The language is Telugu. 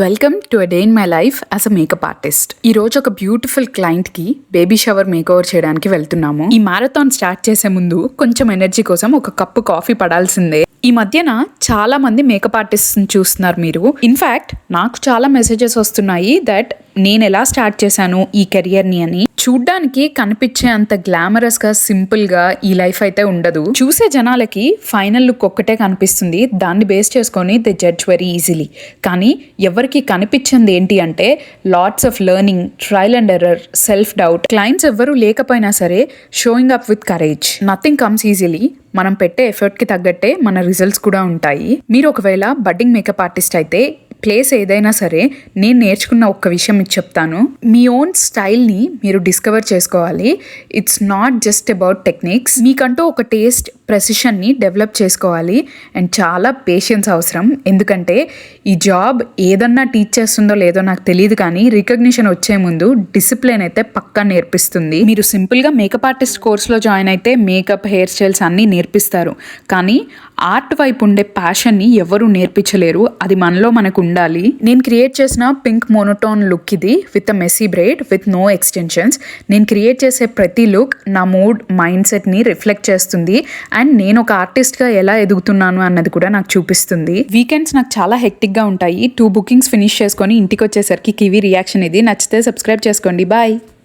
Welcome to a day in my life as a makeup artist ఈ రోజు ఒక బ్యూటిఫుల్ క్లయింట్కి బేబీ షవర్ మేక్ ఓవర్ చేయడానికి వెళ్తున్నాము. ఈ మారథాన్ స్టార్ట్ చేసే ముందు కొంచెం ఎనర్జీ కోసం ఒక కప్పు కాఫీ పడాల్సిందే. ఈ మధ్యన చాలా మంది మేకప్ ఆర్టిస్ట్ చూస్తున్నారు మీరు. ఇన్ఫాక్ట్ నాకు చాలా మెసేజెస్ వస్తున్నాయి దట్ నేను ఎలా స్టార్ట్ చేశాను ఈ కెరియర్ని అని చూడ్డానికి కనిపించే అంత గ్లామరస్గా సింపుల్గా ఈ లైఫ్ అయితే ఉండదు. చూసే జనాలకి ఫైనల్ లుక్ ఒక్కటే కనిపిస్తుంది. దాన్ని బేస్ చేసుకొని దే జడ్జ్ వెరీ ఈజీలీ. కానీ ఎవరికి కనిపించింది ఏంటి అంటే lots of learning trial and error self doubt clients ఎవ్వరూ లేకపోయినా సరే showing up with courage. Nothing comes easily. మనం పెట్టే ఎఫర్ట్కి తగ్గట్టే మన రిజల్ట్స్ కూడా ఉంటాయి. మీరు ఒకవేళ బడ్డింగ్ మేకప్ ఆర్టిస్ట్ అయితే ప్లేస్ ఏదైనా సరే నేను నేర్చుకున్న ఒక్క విషయం మీకు చెప్తాను. మీ ఓన్ స్టైల్ని మీరు డిస్కవర్ చేసుకోవాలి. It's not just about techniques మీకంటూ ఒక టేస్ట్ ప్రెసిషన్ని డెవలప్ చేసుకోవాలి. అండ్ చాలా పేషెన్స్ అవసరం. ఎందుకంటే ఈ జాబ్ ఏదన్నా టీచ్ చేస్తుందో లేదో నాకు తెలియదు కానీ రికగ్నిషన్ వచ్చే ముందు డిసిప్లిన్ అయితే పక్కా నేర్పిస్తుంది. మీరు సింపుల్గా మేకప్ ఆర్టిస్ట్ కోర్స్లో జాయిన్ అయితే మేకప్ హెయిర్ స్టైల్స్ అన్నీ నేర్పిస్తారు. కానీ ఆర్ట్ వైపు ఉండే ప్యాషన్ని ఎవరు నేర్పించలేరు. అది మనలో మనకు ఉండాలి నేను క్రియేట్ చేసిన పింక్ మోనోటోన్ లుక్ ఇది with a messy braid with no extensions నేను క్రియేట్ చేసే ప్రతి లుక్ నా మూడ్ మైండ్ సెట్ని రిఫ్లెక్ట్ చేస్తుంది. అండ్ నేను ఒక ఆర్టిస్ట్గా ఎలా ఎదుగుతున్నాను అన్నది కూడా నాకు చూపిస్తుంది. వీకెండ్స్ నాకు చాలా హెక్టిక్గా ఉంటాయి. టూ బుకింగ్స్ ఫినిష్ చేసుకొని ఇంటికి వచ్చేసరికి కివీ రియాక్షన్ ఇది. నచ్చితే సబ్స్క్రైబ్ చేసుకోండి. బాయ్.